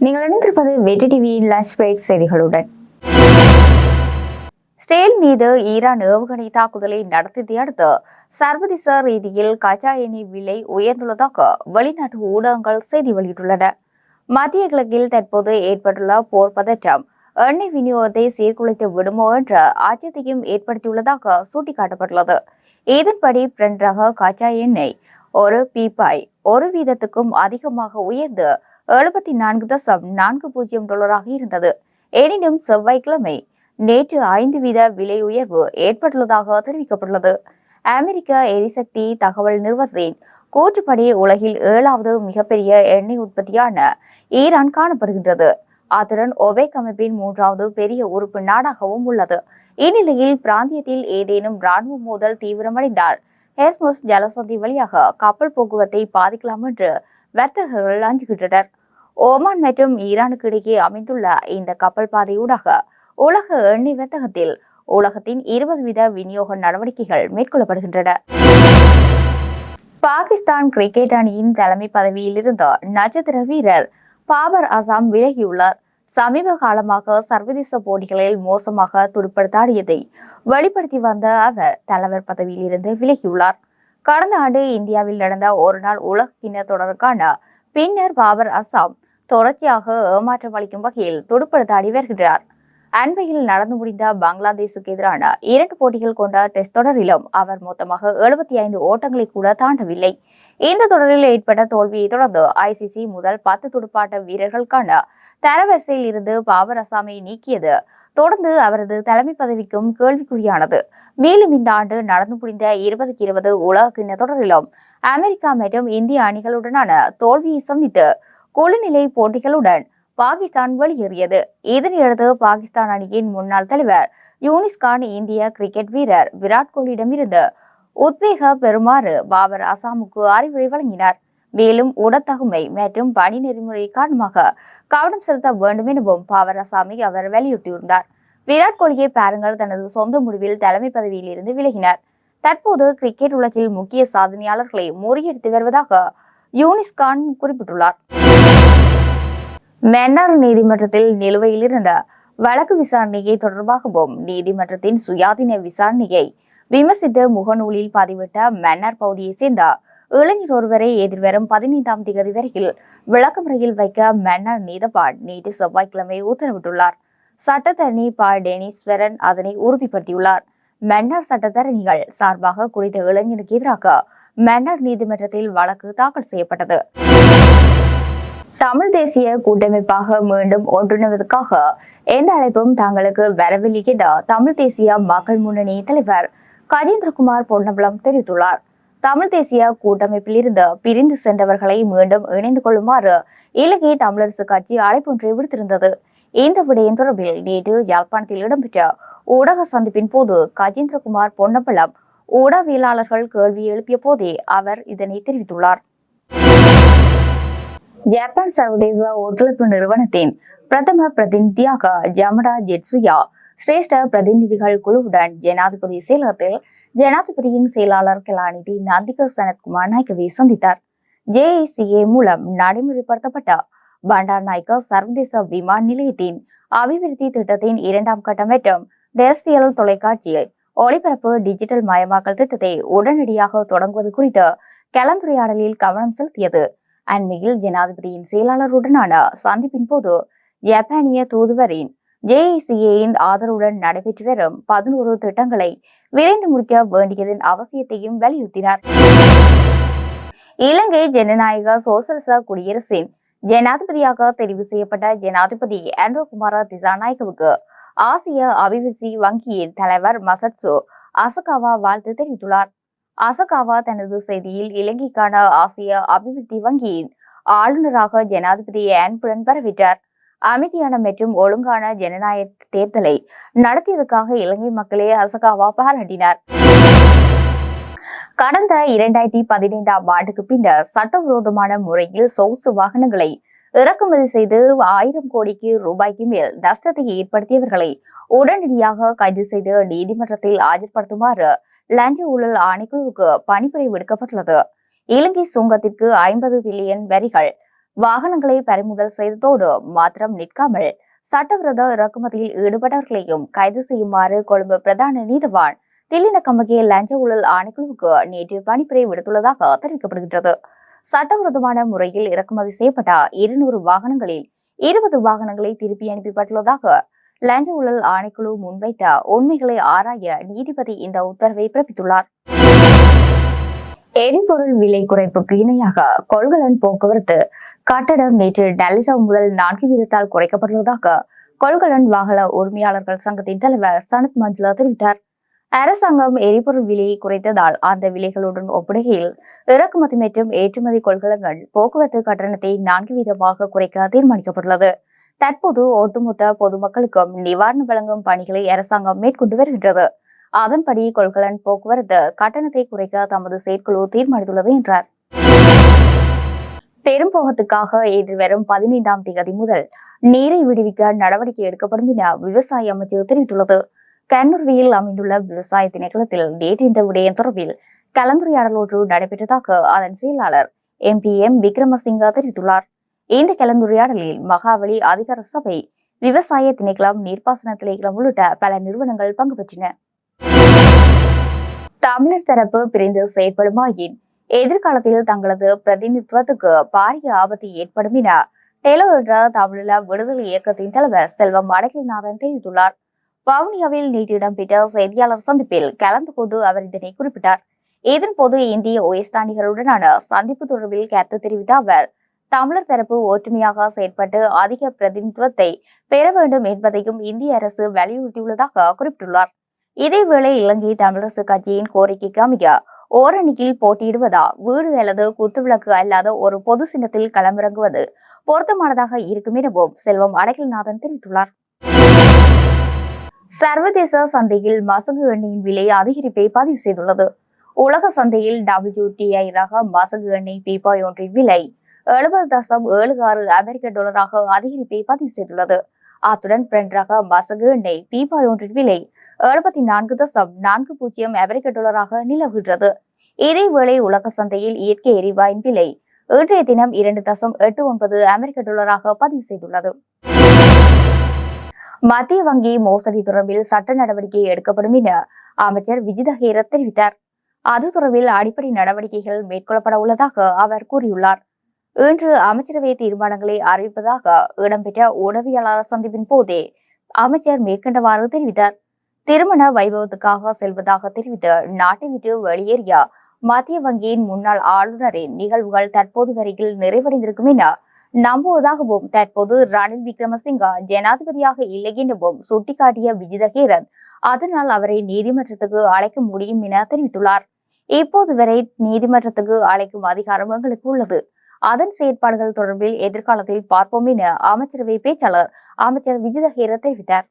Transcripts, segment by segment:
இணைந்திருப்பது வெற்றி டிவியின் லஞ்ச் பிரேக் செய்திகளுடன். ஸ்டேல் மீது ஈரான் ஏவுகணை தாக்குதலை நடத்தியதை அடுத்து சர்வதேச ரீதியில் கச்சா எண்ணெய் விலை உயர்ந்துள்ளதாக வெளிநாட்டு ஊடகங்கள் செய்தி வெளியிட்டுள்ளன. மத்திய கிழக்கில் தற்போது ஏற்பட்டுள்ள போர் பதற்றம் எண்ணெய் விநியோகத்தை சீர்குலைத்து விடுமோ என்ற அச்சத்தையும் ஏற்படுத்தியுள்ளதாக சுட்டிக்காட்டப்பட்டுள்ளது. இதன்படி பிரெண்ட் கச்சா எண்ணெய் ஒரு பீப்பாய் ஒரு வீதத்துக்கும் அதிகமாக உயர்ந்து எழுபத்தி நான்கு தசம் நான்கு பூஜ்ஜியம் டாலராக இருந்தது. எனினும் செவ்வாய்க்கிழமை நேற்று ஐந்து வீத விலை உயர்வு ஏற்பட்டுள்ளதாக தெரிவிக்கப்பட்டுள்ளது. அமெரிக்க எரிசக்தி தகவல் நிறுவனத்தின் கூற்றுப்படி உலகில் ஏழாவது மிகப்பெரிய எண்ணெய் உற்பத்தியான ஈரான் காணப்படுகின்றது. அத்துடன் ஒபேக் அமைப்பின் மூன்றாவது பெரிய உறுப்பு நாடாகவும் உள்ளது. இந்நிலையில் பிராந்தியத்தில் ஏதேனும் ராணுவ மோதல் தீவிரமடைந்தால் ஹேஸ்மோஸ் ஜலசந்தி வழியாக கப்பல் போக்குவரத்தை பாதிக்கலாம் என்று வர்த்தகர்கள் அஞ்சுகின்றனர். ஓமான் மற்றும் ஈரானுக்கு இடையே அமைந்துள்ள இந்த கப்பல் பாதையூடாக உலக எண்ணெய் வர்த்தகத்தில் உலகத்தின் இருபது வீத விநியோக நடவடிக்கைகள் மேற்கொள்ளப்படுகின்றன. பாகிஸ்தான் கிரிக்கெட் அணியின் தலைமை பதவியில் இருந்த நட்சத்திர வீரர் பாபர் அசாம் விலகியுள்ளார். சமீப காலமாக சர்வதேச போட்டிகளில் மோசமாக துடுப்படுத்தாடியதை வெளிப்படுத்தி வந்த அவர் தலைவர் பதவியில் இருந்து விலகியுள்ளார். கடந்த ஆண்டு இந்தியாவில் நடந்த ஒருநாள் உலக கிண்ண தொடருக்கான பின்னர் பாபர் அசாம் தொடர்ச்சியாக ஏமாற்றம் அளிக்கும் வகையில் துடுப்படுத்தாடி வருகிறார் அண்மையில் நடந்து முடிந்த பங்களாதேஷுக்கு எதிரான இரண்டு போட்டிகள் கொண்ட டெஸ்ட் தொடரிலும் அவர் மொத்தமாக எழுபத்தி ஐந்து ஓட்டங்களை கூட தாண்டவில்லை. இந்த தொடரில் ஏற்பட்ட தோல்வியை தொடர்ந்து ஐசிசி முதல் பத்து துடுப்பாட்ட வீரர்களுக்கான தரவரிசையில் இருந்து பாபர் அசாமை நீக்கியது. தொடர்ந்து அவரது தலைமை பதவிக்கும் கேள்விக்குறியானது. மேலும் இந்த ஆண்டு நடந்து முடிந்த இருபதுக்கு இருபது உலக கிண்ண தொடரிலும் அமெரிக்கா மற்றும் இந்திய அணிகளுடனான தோல்வியை சந்தித்து குழுநிலை போட்டிகளுடன் பாகிஸ்தான் வெளியேறியது. இதனையடுத்து பாகிஸ்தான் அணியின் முன்னாள் தலைவர் யூனிஸ் கான் இந்திய கிரிக்கெட் வீரர் விராட் கோலியிடமிருந்து உத்வேக பெறுமாறு பாபர் அசாமுக்கு அறிவுரை வழங்கினார். மேலும் உடத்தகுமை மற்றும் பணி நெறிமுறை காரணமாக கவனம் செலுத்த வேண்டும் எனவும் பாபர் அசாமி அவர் வலியுறுத்தியிருந்தார். விராட் கோலியை பாருங்கள். தனது சொந்த முடிவில் தலைமை பதவியில் இருந்து விலகினார். தற்போது கிரிக்கெட் உலகில் முக்கிய சாதனையாளர்களை முறியடித்து வருவதாக யூனிஸ்கான் குறிப்பிட்டுள்ளார். மன்னார் நீதிமன்றத்தில் நிலுவையில் இருந்த வழக்கு விசாரணையை தொடர்பாகவும் நீதிமன்றத்தின் சுயாதீன விசாரணையை விமர்சித்து முகநூலில் பதிவிட்ட மன்னார் பகுதியைச் சேர்ந்த இளைஞர் ஒருவரை எதிர்வரும் பதினைந்தாம் தேதி வரையில் விளக்கமுறையில் வைக்க மன்னார் நீதபால் நேற்று செவ்வாய்க்கிழமை உத்தரவிட்டுள்ளார். சட்டத்தரணி பா. டேனீஸ்வரன் அதனை உறுதிப்படுத்தியுள்ளார். மன்னார் சட்டத்தரணிகள் சார்பாக குறித்த இளைஞனுக்கு எதிராக மன்னார் நீதிமன்றத்தில் வழக்கு தாக்கல் செய்யப்பட்டது. தமிழ் தேசிய கூட்டமைப்பாக மீண்டும் ஒன்றிணைவதற்காக எந்த அழைப்பும் தங்களுக்கு வரவில்லை என தமிழ் தேசிய மக்கள் முன்னணி தலைவர் கஜேந்திரகுமார் பொன்னம்பலம் தெரிவித்துள்ளார். தமிழ் தேசிய கூட்டமைப்பிலிருந்து பிரிந்து சென்றவர்களை மீண்டும் இணைந்து கொள்ளுமாறு இலங்கை தமிழரசு கட்சி அழைப்பொன்றை விடுத்திருந்தது. இந்த விடயம் தொடர்பில் நேற்று யாழ்ப்பாணத்தில் இடம்பெற்ற ஊடக சந்திப்பின் போது கஜேந்திரகுமார் பொன்னம்பலம் ஊடகவியலாளர்கள் கேள்வி எழுப்பிய போதே அவர் இதனை தெரிவித்துள்ளார். ஜப்பான் சர்வதேச ஒத்துழைப்பு நிறுவனத்தின் பிரதம பிரதிநிதியாக ஜமடா ஜெட்சுயா சிரேஷ்ட பிரதிநிதிகள் குழுவுடன் ஜனாதிபதி செயலகத்தில் ஜனாதிபதியின் செயலாளர் கலாநிதி நந்திக சனத்குமார் நாயக்கவை சந்தித்தார். ஜேஐசிஏ மூலம் நடைமுறைப்படுத்தப்பட்ட பண்டார் நாயக்க சர்வதேச விமான நிலையத்தின் அபிவிருத்தி திட்டத்தின் இரண்டாம் கட்டம் மற்றும் டெரஸ்டியல் தொலைக்காட்சியில் ஒளிபரப்பு டிஜிட்டல் மயமாக்கல் திட்டத்தை உடனடியாக தொடங்குவது குறித்து கலந்துரையாடலில் கவனம் செலுத்தியது. அண்மையில் ஜனாதிபதியின் செயலாளருடனான சந்திப்பின் போது ஜப்பானிய தூதுவரின் ஜேஐசிஏயின் ஆதரவுடன் நடைபெற்று வரும் பதினோரு திட்டங்களை விரைந்து முடிக்க வேண்டியதன் அவசியத்தையும் வலியுறுத்தினார். இலங்கை ஜனநாயக சோசலிச குடியரசின் ஜனாதிபதியாக தெரிவு செய்யப்பட்ட ஜனாதிபதி ஆண்ட்ரோ குமார திசாநாயகவுக்கு ஆசிய அபிவிருத்தி வங்கியின் தலைவர் மசட்சு அசகாவா வாழ்த்து தெரிவித்துள்ளார். அசகாவா தனது செய்தியில் இலங்கைக்கான ஆசிய அபிவிருத்தி வங்கியின் ஆளுநராக ஜனாதிபதி ஆன்புடன் வரவிட்டார் அமைதியான மற்றும் ஒழுங்கான ஜனநாயக தேர்தலை நடத்தியதற்காக இலங்கை மக்களே அசகாவா பாராட்டினார். கடந்த இரண்டாயிரத்தி பதினைந்தாம் ஆண்டுக்கு பின்னர் சட்டவிரோதமான முறையில் சொகுசு வாகனங்களை இறக்குமதி செய்து ஆயிரம் கோடிக்கு ரூபாய்க்கு மேல் நஷ்டத்தை ஏற்படுத்தியவர்களை உடனடியாக கைது செய்து நீதிமன்றத்தில் ஆஜர்படுத்துமாறு லஞ்ச ஊழல் ஆணைக்குழுவுக்கு பணிப்புரை விடுக்கப்பட்டுள்ளது. இலங்கை சுங்கத்திற்கு ஐம்பது பில்லியன் வரிகள். வாகனங்களை பறிமுதல் செய்ததோடு மாத்திரம் நிற்காமல் சட்டவிரோத இறக்குமதியில் ஈடுபட்டவர்களையும் கைது செய்யுமாறு கொழும்பு பிரதான நீதவான் தில்லின கம்பகிய லஞ்ச ஊழல் ஆணைக்குழுவுக்கு நேற்று பணிப்புரை விடுத்துள்ளதாக தெரிவிக்கப்படுகின்றது. சட்டவிரோதமான முறையில் இறக்குமதி செய்யப்பட்ட இருநூறு வாகனங்களில் இருபது வாகனங்களை திருப்பி அனுப்பப்பட்டுள்ளதாக லஞ்ச ஊழல் ஆணைக்குழு முன்வைத்த உண்மைகளை ஆராய நீதிபதி இந்த உத்தரவை பிறப்பித்துள்ளார். எரிபொருள் விலை குறைப்புக்கு இணையாக கொள்கலன் போக்குவரத்து கட்டடம் நேற்று டெல்லிசா முதல் நான்கு வீதத்தால் குறைக்கப்பட்டுள்ளதாக கொள்கலன் வாகன உரிமையாளர்கள் சங்கத்தின் தலைவர் சனத் மஞ்சுளா தெரிவித்தார். அரசாங்கம் எரிபொருள் விலையை குறைத்ததால் அந்த விலைகளுடன் ஒப்பிடுகையில் இறக்குமதி மற்றும் ஏற்றுமதி கொள்கலன்கள் போக்குவரத்து கட்டணத்தை நான்கு வீதமாக குறைக்க தீர்மானிக்கப்பட்டுள்ளது. தற்போது ஒட்டுமொத்த பொதுமக்களுக்கும் நிவாரணம் வழங்கும் பணிகளை அரசாங்கம் மேற்கொண்டு வருகின்றது. அதன்படி கொள்கலன் போக்குவரத்து கட்டணத்தை குறைக்க தமது செயற்குழு தீர்மானித்துள்ளது என்றார். பெரும்போகத்துக்காக எதிர்வரும் பதினைந்தாம் தேதி முதல் நீரை விடுவிக்க நடவடிக்கை எடுக்கப்படும் என விவசாய அமைச்சர் தெரிவித்துள்ளது. கண்ணூர்வியில் அமைந்துள்ள விவசாய திணைக்களத்தில் நேற்று இந்த விடயம் தொடர்பில் கலந்துரையாடல் ஒன்று நடைபெற்றதாக அதன் செயலாளர் எம் பி எம் விக்ரமசிங்க தெரிவித்துள்ளார். இந்த கலந்துரையாடலில் மகாவலி அதிகார சபை விவசாய திணைக்களம் நீர்ப்பாசன திணைக்களம் உள்ளிட்ட பல நிறுவனங்கள் பங்கு பெற்றன. தமிழர் தரப்பு பிரிந்து செயற்படுமாயின் எதிர்காலத்தில் தங்களது பிரதிநிதித்துவத்துக்கு பாரிய ஆபத்து ஏற்படும் என டெலோ என்ற தமிழீழ விடுதலை இயக்கத்தின் தலைவர் செல்வம் அடக்கில்நாதன் தெரிவித்துள்ளார். வவுனியாவில் நேற்று இடம்பெற்ற செய்தியாளர் சந்திப்பில் கலந்து கொண்டு அவர் இதனை குறிப்பிட்டார். இதன்போது இந்திய உயர்ஸ்தானிகளுடனான சந்திப்பு தொடர்பில் கருத்து தெரிவித்த அவர் தமிழர் தரப்பு ஒற்றுமையாக செயற்பட்டு அதிக பிரதிநிதித்துவத்தை பெற வேண்டும் என்பதையும் இந்திய அரசு வலியுறுத்தியுள்ளதாக குறிப்பிட்டுள்ளார். இதேவேளை இலங்கை தமிழரசு கட்சியின் கோரிக்கைக்கு அமைய ஓரணியில் போட்டியிடுவதா வீடு அல்லது குத்துவிளக்கு அல்லாத ஒரு பொது சின்னத்தில் களமிறங்குவது பொருத்தமானதாக இருக்கும் எனவும் செல்வம் அடகில்நாதன் தெரிவித்துள்ளார். சர்வதேச சந்தையில் மசகு எண்ணெயின் விலை அதிகரிப்பை பதிவு செய்துள்ளது. உலக சந்தையில் டபிள்யூடிஐ ரக மசகு எண்ணெய் பீப்பாய் ஒன்றின் விலை எழுபது தசம் ஏழு ஆறு அமெரிக்க டாலராக அதிகரிப்பை பதிவு செய்துள்ளது. அத்துடன் பிரெண்ட் ரக மசகு எண்ணெய் பீப்பாய் ஒன்றின் விலை எழுபத்தி நான்கு தசம் நான்கு பூஜ்ஜியம் அமெரிக்க டாலராக நிலவுகின்றது. இதேவேளை உலக சந்தையில் இயற்கை எரிவாயின் விலை இன்றைய தினம் இரண்டு தசம் எட்டு ஒன்பது அமெரிக்க டாலராக பதிவு செய்துள்ளது. மத்திய வங்கி மோசடி தொடர்பில் சட்ட நடவடிக்கை எடுக்கப்படும் என அமைச்சர் விஜித ஹேரத் தெரிவித்தார். அது தொடர்பில் அடிப்படை நடவடிக்கைகள் மேற்கொள்ளப்பட உள்ளதாக அவர் கூறியுள்ளார். இன்று அமைச்சரவை தீர்மானங்களை அறிவிப்பதாக இடம்பெற்ற உணவியலாளர் சந்திப்பின் போதே அமைச்சர் மேற்கண்டவாறு தெரிவித்தார். திருமண வைபவத்துக்காக செல்வதாக தெரிவித்து நாட்டை விட்டு வெளியேறிய மத்திய வங்கியின் முன்னாள் ஆளுநரின் நிகழ்வுகள் தற்போது வரையில் நிறைவடைந்திருக்கும் என நம்புவதாகவும் தற்போது ரணில் விக்ரமசிங்கா ஜனாதிபதியாக இல்லை எனவும் சுட்டிக்காட்டிய விஜிதகேரன் அதனால் அவரை நீதிமன்றத்துக்கு அழைக்க முடியும் என தெரிவித்துள்ளார். இப்போது வரை நீதிமன்றத்துக்கு அழைக்கும் அதிகாரம் எங்களுக்கு உள்ளது. அதன் செயற்பாடுகள் தொடர்பில் எதிர்காலத்தில் பார்ப்போம் என அமைச்சரவை பேச்சாளர் அமைச்சர் விஜித ஹேரத் தெரிவித்தார்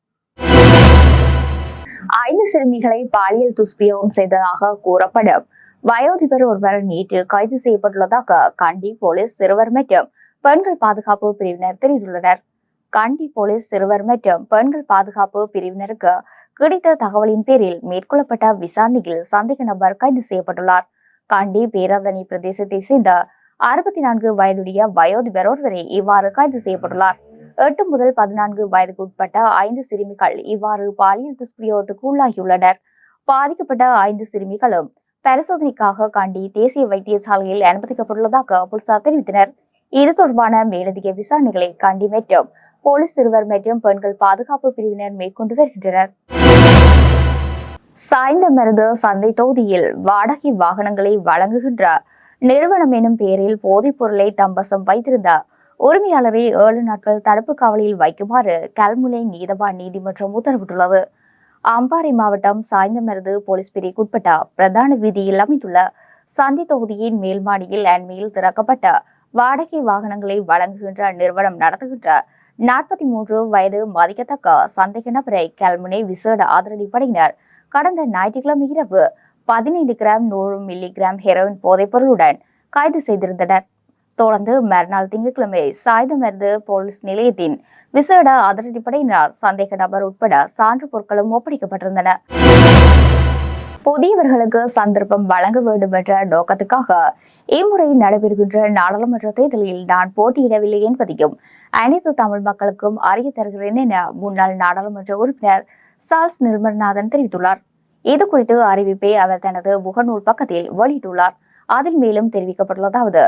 ஐந்து சிறுமிகளை பாலியல் துஷ்பிரயோகம் செய்ததாக கூறப்படும். வயோதிபர் ஒருவர் நேற்று கைது செய்யப்பட்டுள்ளதாக கண்டி போலீஸ் சிறுவர் மற்றும் பெண்கள் பாதுகாப்பு பிரிவினர் தெரிவித்துள்ளனர். கண்டி போலீஸ் சிறுவர் மற்றும் பெண்கள் பாதுகாப்பு பிரிவினருக்கு கிடைத்த தகவலின் பேரில் மேற்கொள்ளப்பட்ட விசாரணையில் சந்தேக நபர் கைது செய்யப்பட்டுள்ளார். கண்டி பேராதனி பிரதேசத்தை சேர்ந்த அறுபத்தி நான்கு வயதுடைய வயோதிபர் ஒருவரை இவ்வாறு கைது செய்யப்பட்டுள்ளார். எட்டு முதல் பதினான்கு வயதுக்கு உட்பட்ட ஐந்து சிறுமிகள் இவ்வாறு பாலியல் துஷ்பிரயோகத்துக்கு உள்ளாகியுள்ளனர். பாதிக்கப்பட்ட ஐந்து சிறுமிகளும் பரிசோதனைக்காக காண்டி தேசிய வைத்தியசாலையில் அனுமதிக்கப்பட்டுள்ளதாக போலீசார் தெரிவித்தனர். இது தொடர்பான மேலதிக விசாரணைகளை காண்டி மற்றும் போலீஸ் சிறுவர் மற்றும் பெண்கள் பாதுகாப்பு பிரிவினர் மேற்கொண்டு வருகின்றனர். சாய்ந்தமருது சந்தை தொகுதியில் வாடகை வாகனங்களை வழங்குகின்ற நிறுவனம் எனும் பெயரில் போதைப் பொருளை தம்பசம் வைத்திருந்த உரிமையாளரை ஏழு நாட்கள் தடுப்பு காவலில் வைக்குமாறு கல்முனை நீதவான் நீதிமன்றம் உத்தரவிட்டுள்ளது. அம்பாறை மாவட்டம் சாய்ந்தமருது போலீஸ் பிரிவுக்குட்பட்ட பிரதான வீதியில் அமைந்துள்ள சந்தி தொகுதியின் மேல்மாடியில் அண்மையில் திறக்கப்பட்ட வாடகை வாகனங்களை வழங்குகின்ற நிறுவனம் நடத்துகின்ற நாற்பத்தி மூன்று வயது மதிக்கத்தக்க சந்தேக நபரை கல்முனை விசேட அதிரடிப்படையினர் கடந்த ஞாயிற்றுக்கிழமை இரவு பதினைந்து கிராம் நூறு மில்லி கிராம் ஹெரோயின் போதைப்பொருளுடன் கைது செய்திருந்தனர். தொடர்ந்து மறுநாள் திங்கட்கிழமை சாயுதமருந்து போலீஸ் நிலையத்தின் விசேட அதிரடிப்படையினர் சந்தேக நபர் உட்பட சான்று பொருட்களும் ஒப்படைக்கப்பட்டிருந்தன. புதியவர்களுக்கு சந்தர்ப்பம் வழங்க வேண்டும் என்ற நோக்கத்துக்காக இம்முறை நடைபெறுகின்ற நாடாளுமன்ற தேர்தலில் நான் போட்டியிடவில்லை என்பதையும் அனைத்து தமிழ் மக்களுக்கும் அறிய தருகிறேன் என முன்னாள் நாடாளுமன்ற உறுப்பினர் சார்ல்ஸ் நிர்மல்நாதன் தெரிவித்துள்ளார். இது குறித்து அறிவிப்பை அவர் தனது முகநூல் பக்கத்தில் வெளியிட்டுள்ளார். அதில் மேலும் தெரிவிக்கப்பட்டுள்ளதாவது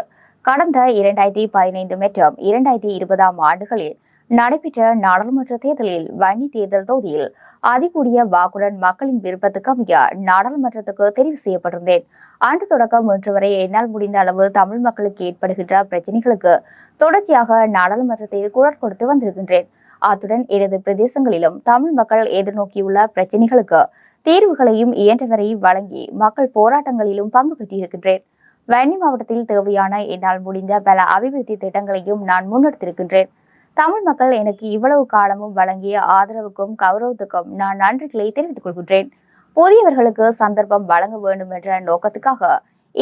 கடந்த இரண்டாயிரத்தி பதினைந்து மற்றும் இரண்டாயிரத்தி இருபதாம் ஆண்டுகளில் நடைபெற்ற நாடாளுமன்ற தேர்தலில் வன்னி தேர்தல் தொகுதியில் அதிகூடிய வாக்குடன் மக்களின் விருப்பத்துக்கு அமைய நாடாளுமன்றத்துக்கு தெரிவு செய்யப்பட்டிருந்தேன். ஆண்டு தொடக்கம் இன்று வரை என்னால் முடிந்த அளவு தமிழ் மக்களுக்கு ஏற்படுகின்ற பிரச்சனைகளுக்கு தொடர்ச்சியாக நாடாளுமன்றத்தில் குரல் கொடுத்து வந்திருக்கின்றேன். அத்துடன் எனது பிரதேசங்களிலும் தமிழ் மக்கள் எதிர்நோக்கியுள்ள பிரச்சனைகளுக்கு தீர்வுகளையும் இயன்றவரை வழங்கி மக்கள் போராட்டங்களிலும் பங்கு பெற்றிருக்கின்றேன். வன்னி மாவட்டத்தில் தேவையான என்னால் முடிந்த பல அபிவிருத்தி திட்டங்களையும் நான் முன்னெடுத்திருக்கின்றேன். தமிழ் மக்கள் எனக்கு இவ்வளவு காலமும் வழங்கிய ஆதரவுக்கும் கௌரவத்துக்கும் நான் நன்றிகளை தெரிவித்துக் கொள்கின்றேன். புதியவர்களுக்கு சந்தர்ப்பம் வழங்க வேண்டும் என்ற நோக்கத்துக்காக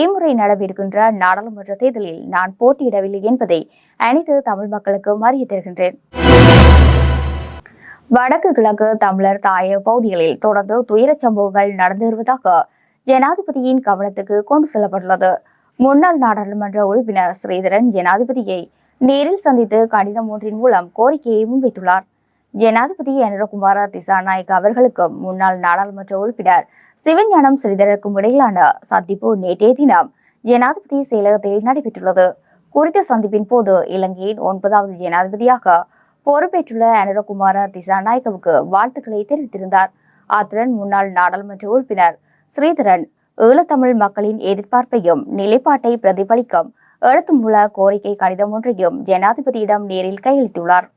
இம்முறை நடைபெறுகின்ற நாடாளுமன்ற தேர்தலில் நான் போட்டியிடவில்லை என்பதை அனைத்து தமிழ் மக்களுக்கும் அறிய தருகின்றேன். வடக்கு கிழக்கு தமிழர் தாய பகுதிகளில் தொடர்ந்து துயரச் சம்பவங்கள் நடந்து வருவதாக ஜனாதிபதியின் கவனத்துக்கு கொண்டு செல்லப்பட்டுள்ளது. முன்னாள் நாடாளுமன்ற உறுப்பினர் ஸ்ரீதரன் ஜனாதிபதியை நேரில் சந்தித்து கடிதம் ஒன்றின் மூலம் கோரிக்கையை முன்வைத்துள்ளார். ஜனாதிபதி அனுரகுமார திசாநாயக் அவர்களுக்கும் முன்னாள் நாடாளுமன்ற உறுப்பினர் சிவஞானம் ஸ்ரீதரருக்கும் இடையிலான சந்திப்பு நேற்றைய தினம் ஜனாதிபதி செயலகத்தில் நடைபெற்றுள்ளது. குறித்த சந்திப்பின் போது இலங்கையின் ஒன்பதாவது ஜனாதிபதியாக பொறுப்பேற்றுள்ள அனுரகுமார திசாநாயக்கவுக்கு வாழ்த்துக்களை தெரிவித்திருந்தார். அத்துடன் முன்னாள் நாடாளுமன்ற உறுப்பினர் ஸ்ரீதரன் ஈழத்தமிழ் மக்களின் எதிர்பார்ப்பையும் நிலைப்பாட்டை பிரதிபலிக்கும் எழுத்துமுள்ள கோரிக்கை கடிதம் ஒன்றையும் ஜனாதிபதியிடம் நேரில் கையளித்துள்ளார்.